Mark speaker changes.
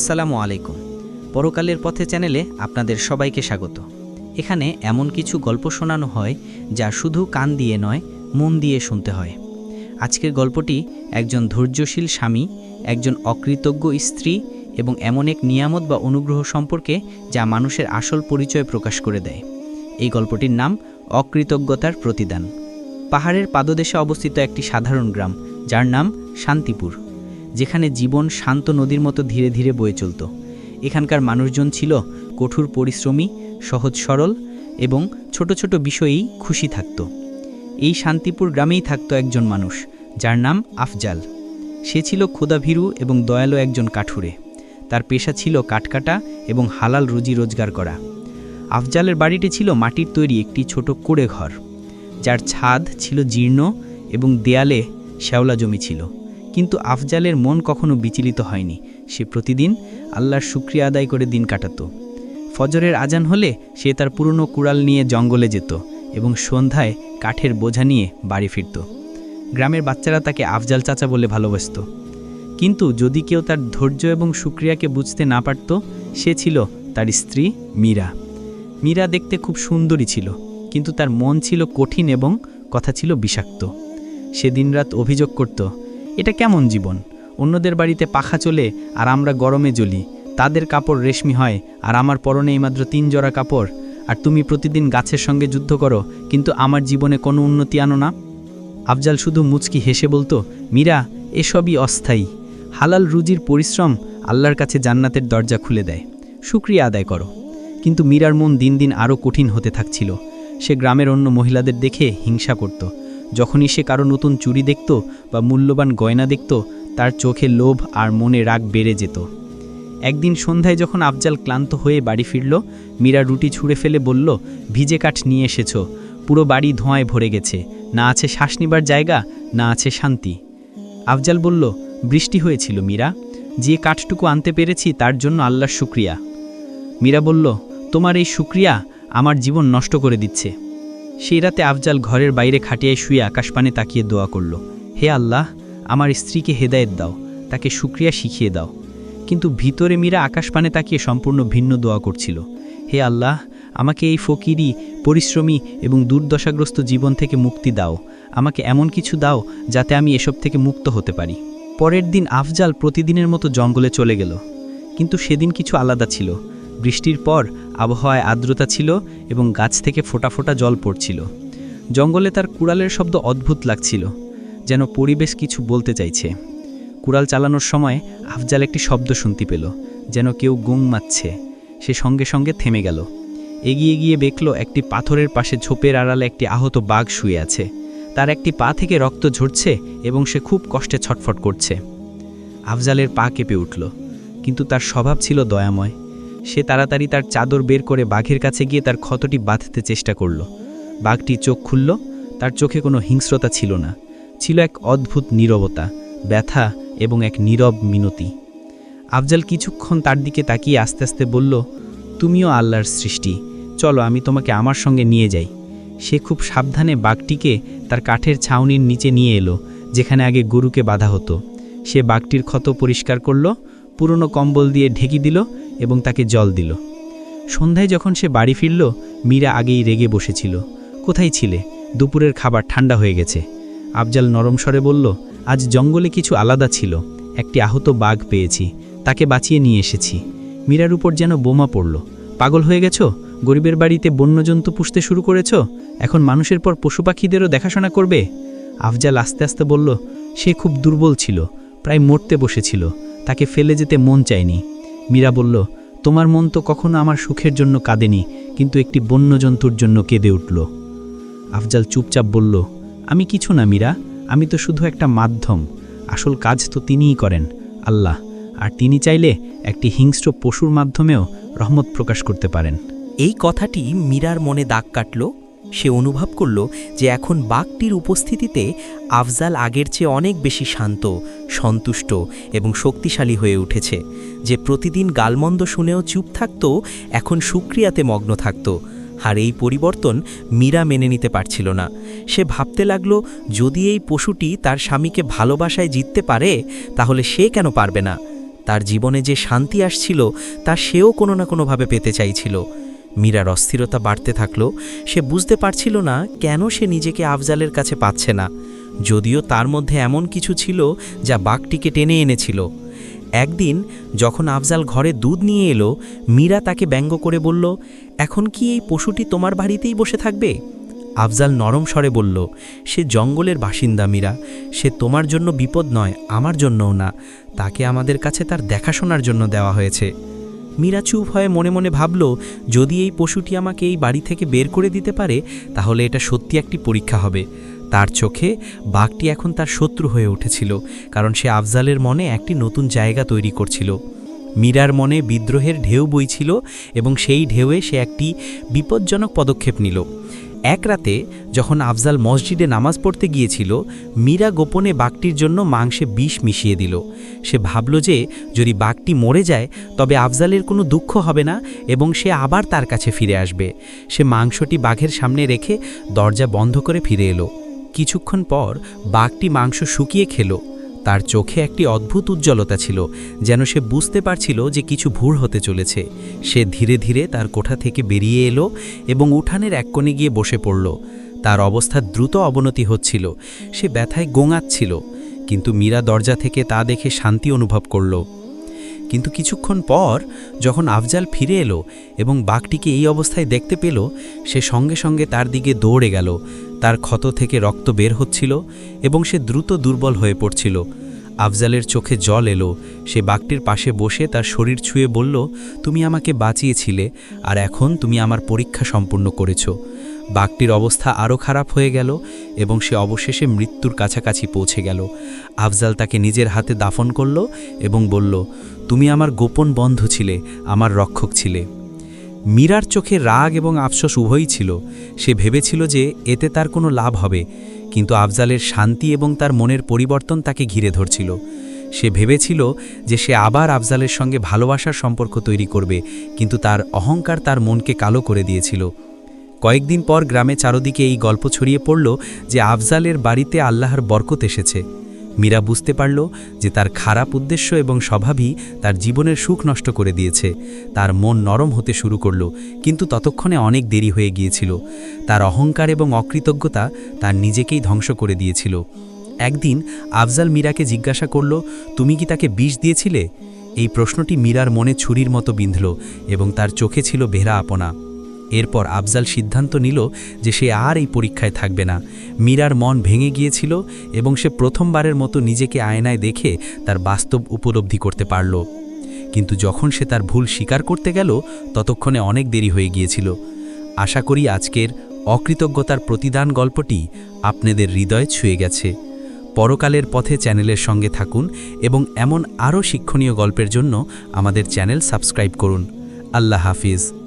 Speaker 1: আসসালামু আলাইকুম। পরকালের পথে চ্যানেলে আপনাদের সবাইকে স্বাগত। এখানে এমন কিছু গল্প শোনানো হয় যা শুধু কান দিয়ে নয়, মন দিয়ে শুনতে হয়। আজকের গল্পটি একজন ধৈর্যশীল স্বামী, একজন অকৃতজ্ঞ স্ত্রী এবং এমন এক নিয়ামত বা অনুগ্রহ সম্পর্কে যা মানুষের আসল পরিচয় প্রকাশ করে দেয়। এই গল্পটির নাম অকৃতজ্ঞতার প্রতিদান। পাহাড়ের পাদদেশে অবস্থিত একটি সাধারণ গ্রাম, যার নাম শান্তিপুর। যেখানে জীবন শান্ত নদীর মতো ধীরে ধীরে বয়ে চলত। এখানকার মানুষজন ছিল কঠোর পরিশ্রমী, সহজ সরল এবং ছোট ছোট বিষয়েই খুশি থাকত। এই শান্তিপুর গ্রামেই থাকত একজন মানুষ, যার নাম আফজাল। সে ছিল ক্ষুধাভীরু এবং দয়ালু একজন কাঠুরে। তার পেশা ছিল কাঠকাটা এবং হালাল রুজি রোজগার করা। আফজালের বাড়িটি ছিল মাটির তৈরি একটি ছোট কুড়ে ঘর যার ছাদ ছিল জীর্ণ এবং দেয়ালে শ্যাওলা জমি ছিল। কিন্তু আফজালের মন কখনো বিচলিত হয়নি। সে প্রতিদিন আল্লাহর শুক্রিয়া আদায় করে দিন কাটাত। ফজরের আজান হলে সে তার পুরনো কুড়াল নিয়ে জঙ্গলে যেত এবং সন্ধ্যায় কাঠের বোঝা নিয়ে বাড়ি ফিরত। গ্রামের বাচ্চারা তাকে আফজাল চাচা বলে ভালোবাসত। কিন্তু যদি কেউ তার ধৈর্য এবং শুক্রিয়াকে বুঝতে না পারত, সে ছিল তার স্ত্রী মীরা। মীরা দেখতে খুব সুন্দরী ছিল, কিন্তু তার মন ছিল কঠিন এবং কথা ছিল বিষাক্ত। সে দিনরাত অভিযোগ করত এটা কেমন জীবন? অন্যদের বাড়িতে পাখা চলে আর আমরা গরমে জ্বলি। তাদের কাপড় রেশমি হয় আর আমার পরনে এইমাত্র তিন জোড়া কাপড়। আর তুমি প্রতিদিন গাছের সঙ্গে যুদ্ধ করো, কিন্তু আমার জীবনে কোনো উন্নতি আনো না। আফজাল শুধু মুচকি হেসে বলতো, মীরা, এসবই অস্থায়ী। হালাল রুজির পরিশ্রম আল্লাহর কাছে জান্নাতের দরজা খুলে দেয়। শুক্রিয়া আদায় করো। কিন্তু মীরার মন দিন দিন আরও কঠিন হতে থাকছিল। সে গ্রামের অন্য মহিলাদের দেখে হিংসা করত। যখনই সে কারও নতুন চুরি দেখত বা মূল্যবান গয়না দেখত, তার চোখে লোভ আর মনে রাগ বেড়ে যেত। একদিন সন্ধ্যায় যখন আফজাল ক্লান্ত হয়ে বাড়ি ফিরল, মীরা রুটি ছুঁড়ে ফেলে বলল, ভিজে কাঠ নিয়ে এসেছ, পুরো বাড়ি ধোঁয়ায় ভরে গেছে, না আছে শ্বাস নিবার জায়গা, না আছে শান্তি। আফজাল বলল, বৃষ্টি হয়েছিল মীরা, যে কাঠটুকু আনতে পেরেছি তার জন্য আল্লাহর শুক্রিয়া। মীরা বলল, তোমার এই শুক্রিয়া আমার জীবন নষ্ট করে দিচ্ছে। সেই রাতে আফজাল ঘরের বাইরে খাটিয়ায় শুয়ে আকাশপানে তাকিয়ে দোয়া করল, হে আল্লাহ, আমার স্ত্রীকে হেদায়েত দাও, তাকে শুক্রিয়া শিখিয়ে দাও। কিন্তু ভিতরে মীরা আকাশপানে তাকিয়ে সম্পূর্ণ ভিন্ন দোয়া করছিল, হে আল্লাহ, আমাকে এই ফকিরি, পরিশ্রমী এবং দুর্দশাগ্রস্ত জীবন থেকে মুক্তি দাও, আমাকে এমন কিছু দাও যাতে আমি এসব থেকে মুক্ত হতে পারি। পরের দিন আফজাল প্রতিদিনের মতো জঙ্গলে চলে গেল, কিন্তু সেদিন কিছু আলাদা ছিল। বৃষ্টির পর আবহাওয়ায় আর্দ্রতা ছিল এবং গাছ থেকে ফোটা ফোটা জল পড়ছিল। জঙ্গলে তার কুড়ালের শব্দ অদ্ভুত লাগছিল, যেন পরিবেশ কিছু বলতে চাইছে। কুড়াল চালানোর সময় আফজাল একটি শব্দ শুনতে পেল, যেন কেউ গুং মারছে। সে সঙ্গে সঙ্গে থেমে গেল। এগিয়ে গিয়ে দেখল একটি পাথরের পাশে ঝোপের আড়ালে একটি আহত বাঘ শুয়ে আছে। তার একটি পা থেকে রক্ত ঝরছে এবং সে খুব কষ্টে ছটফট করছে। আফজালের পা কেঁপে উঠল, কিন্তু তার স্বভাব ছিল দয়াময়। সে তাড়াতাড়ি তার চাদর বের করে বাঘের কাছে গিয়ে তার ক্ষতটি বাঁধতে চেষ্টা করল। বাঘটি চোখ খুলল, তার চোখে কোনো হিংস্রতা ছিল না। ছিল এক অদ্ভুত নীরবতা, ব্যথা এবং এক নীরব মিনতি। আফজাল কিছুক্ষণ তার দিকে তাকিয়ে আস্তে আস্তে বলল, তুমিও আল্লাহর সৃষ্টি। চলো, আমি তোমাকে আমার সঙ্গে নিয়ে যাই। সে খুব সাবধানে বাঘটিকে তার কাঠের ছাউনির নিচে নিয়ে এলো, যেখানে আগে গরুকে বাঁধা হতো। সে বাঘটির ক্ষত পরিষ্কার করল, পুরনো কম্বল দিয়ে ঢেকি দিল এবং তাকে জল দিল। সন্ধ্যায় যখন সে বাড়ি ফিরল, মীরা আগেই রেগে বসেছিল। কোথায় ছিলে? দুপুরের খাবার ঠান্ডা হয়ে গেছে। আফজাল নরম স্বরে বলল, আজ জঙ্গলে কিছু আলাদা ছিল। একটি আহত বাঘ পেয়েছি। তাকে বাঁচিয়ে নিয়ে এসেছি। মীরার উপর যেন বোমা পড়ল। পাগল হয়ে গেছো? গরিবের বাড়িতে বন্যজন্তু পুষতে শুরু করেছ? এখন মানুষের পর পশু পাখিদেরও দেখাশোনা করবে? আফজাল আস্তে আস্তে বলল, সে খুব দুর্বল ছিল। প্রায় মরতে বসেছিল। তাকে ফেলে যেতে মন চায়নি। মীরা বলল, তোমার মন তো কখনো আমার সুখের জন্য কাঁদেনি, কিন্তু একটি বন্যজন্তুর জন্য কেঁদে উঠল। আফজাল চুপচাপ বলল, আমি কিছু না মীরা, আমি তো শুধু একটা মাধ্যম। আসল কাজ তো তিনিই করেন, আল্লাহ। আর তিনি চাইলে একটি হিংস্র পশুর মাধ্যমেও রহমত প্রকাশ করতে পারেন।
Speaker 2: এই কথাটি মীরার মনে দাগ কাটল সে অনুভব করল যে এখন বাঘটির উপস্থিতিতে আফজাল আগের চেয়ে অনেক বেশি শান্ত, সন্তুষ্ট এবং শক্তিশালী হয়ে উঠেছে। যে প্রতিদিন গালমন্দ শুনেও চুপ থাকত, এখন সুক্রিয়াতে মগ্ন থাকত। আর এই পরিবর্তন মীরা মেনে নিতে পারছিল না। সে ভাবতে লাগল, যদি এই পশুটি তার স্বামীকে ভালোবাসায় জিততে পারে, তাহলে সে কেন পারবে না? তার জীবনে যে শান্তি আসছিল, তা সেও কোনো না কোনোভাবে পেতে চাইছিল। মীরার অস্থিরতা বাড়তে থাকল, সে বুঝতে পারছিল না কেন সে নিজেকে আফজালের কাছে পাচ্ছে না। যদিও তার মধ্যে এমন কিছু ছিল যা বাঘটিকে টেনে এনেছিল। একদিন যখন আফজাল ঘরে দুধ নিয়ে এলো, মীরা তাকে ব্যঙ্গ করে বলল, এখন কি এই পশুটি তোমার বাড়িতেই বসে থাকবে? আফজাল নরম স্বরে বলল, সে জঙ্গলের বাসিন্দা মীরা। সে তোমার জন্য বিপদ নয়, আমার জন্যও না। তাকে আমাদের কাছে তার দেখাশোনার জন্য দেওয়া হয়েছে। মীরা চুপ হয়ে মনে মনে ভাবল, যদি এই পশুটি আমাকে এই বাড়ি থেকে বের করে দিতে পারে, তাহলে এটা সত্যি একটি পরীক্ষা হবে। তার চোখে বাঘটি এখন তার শত্রু হয়ে উঠেছিল, কারণ সে আফজালের মনে একটি নতুন জায়গা তৈরি করছিল। মীরার মনে বিদ্রোহের ঢেউ বইছিল এবং সেই ঢেউয়ে সে একটি বিপজ্জনক পদক্ষেপ নিল। এক রাতে যখন আফজাল মসজিদে নামাজ পড়তে গিয়েছিল, মীরা গোপনে বাঘটির জন্য মাংসে বিষ মিশিয়ে দিল। সে ভাবল যে, যদি বাঘটি মরে যায়, তবে আফজালের কোনো দুঃখ হবে না এবং সে আবার তার কাছে ফিরে আসবে। সে মাংসটি বাঘের সামনে রেখে দরজা বন্ধ করে ফিরে এলো। কিছুক্ষণ পর বাঘটি মাংস শুকিয়ে খেলো। তার চোখে একটি অদ্ভুত উজ্জ্বলতা ছিল, যেন সে বুঝতে পারছিল যে কিছু ভুল হতে চলেছে। সে ধীরে ধীরে তার কোঠা থেকে বেরিয়ে এলো এবং উঠানের এক কোণে গিয়ে বসে পড়ল। তার অবস্থার দ্রুত অবনতি হচ্ছিল। সে ব্যথায় গোঙাচ্ছিল, কিন্তু মীরা দরজা থেকে তা দেখে শান্তি অনুভব করল। কিন্তু কিছুক্ষণ পর, যখন আফজাল ফিরে এলো এবং বাঘটিকে এই অবস্থায় দেখতে পেল, সে সঙ্গে সঙ্গে তার দিকে দৌড়ে গেল। তার ক্ষত থেকে রক্ত বের হচ্ছিল এবং সে দ্রুত দুর্বল হয়ে পড়ছিল। আফজালের চোখে জল এলো। সে বাঘটির পাশে বসে তার শরীর ছুঁয়ে বলল, তুমি আমাকে বাঁচিয়েছিলে আর এখন তুমি আমার পরীক্ষা সম্পূর্ণ করেছ। বাঘটির অবস্থা আরও খারাপ হয়ে গেল এবং সে অবশেষে মৃত্যুর কাছাকাছি পৌঁছে গেল। আফজাল তাকে নিজের হাতে দাফন করল এবং বলল, তুমি আমার গোপন বন্ধ ছিলে, আমার রক্ষক ছিলে। মীরার চোখে রাগ এবং আফসোস উভয়ই ছিল। সে ভেবেছিল যে এতে তার কোনো লাভ হবে, কিন্তু আফজালের শান্তি এবং তার মনের পরিবর্তন তাকে ঘিরে ধরছিল। সে ভেবেছিল যে সে আবার আফজালের সঙ্গে ভালোবাসার সম্পর্ক তৈরি করবে, কিন্তু তার অহংকার তার মনকে কালো করে দিয়েছিল। কয়েকদিন পর গ্রামে চারদিকে এই গল্প ছড়িয়ে পড়ল যে আফজালের বাড়িতে আল্লাহর বরকত এসেছে। মীরা বুঝতে পারল যে তার খারাপ উদ্দেশ্য এবং স্বভাবই তার জীবনের সুখ নষ্ট করে দিয়েছে। তার মন নরম হতে শুরু করল, কিন্তু ততক্ষণে অনেক দেরি হয়ে গিয়েছিল। তার অহংকার এবং অকৃতজ্ঞতা তার নিজেকেই ধ্বংস করে দিয়েছিল। একদিন আফজাল মীরাকে জিজ্ঞাসা করল, তুমি কি তাকে বিষ দিয়েছিলে? এই প্রশ্নটি মীরার মনে ছুরির মতো বিঁধল এবং তার চোখে ছিল বেহরা আপনা। এরপর আফজাল সিদ্ধান্ত নিল যে সে আর এই পরীক্ষায় থাকবে না। মীরার মন ভেঙে গিয়েছিল এবং সে প্রথমবারের মতো নিজেকে আয়নায় দেখে তার বাস্তব উপলব্ধি করতে পারল। কিন্তু যখন সে তার ভুল স্বীকার করতে গেল, ততক্ষণে অনেক দেরি হয়ে গিয়েছিল। আশা করি আজকের অকৃতজ্ঞতার প্রতিদান গল্পটি আপনাদের হৃদয়ে ছুঁয়ে গেছে। পরকালের পথে চ্যানেলের সঙ্গে থাকুন এবং এমন আরও শিক্ষণীয় গল্পের জন্য আমাদের চ্যানেল সাবস্ক্রাইব করুন। আল্লাহ হাফিজ।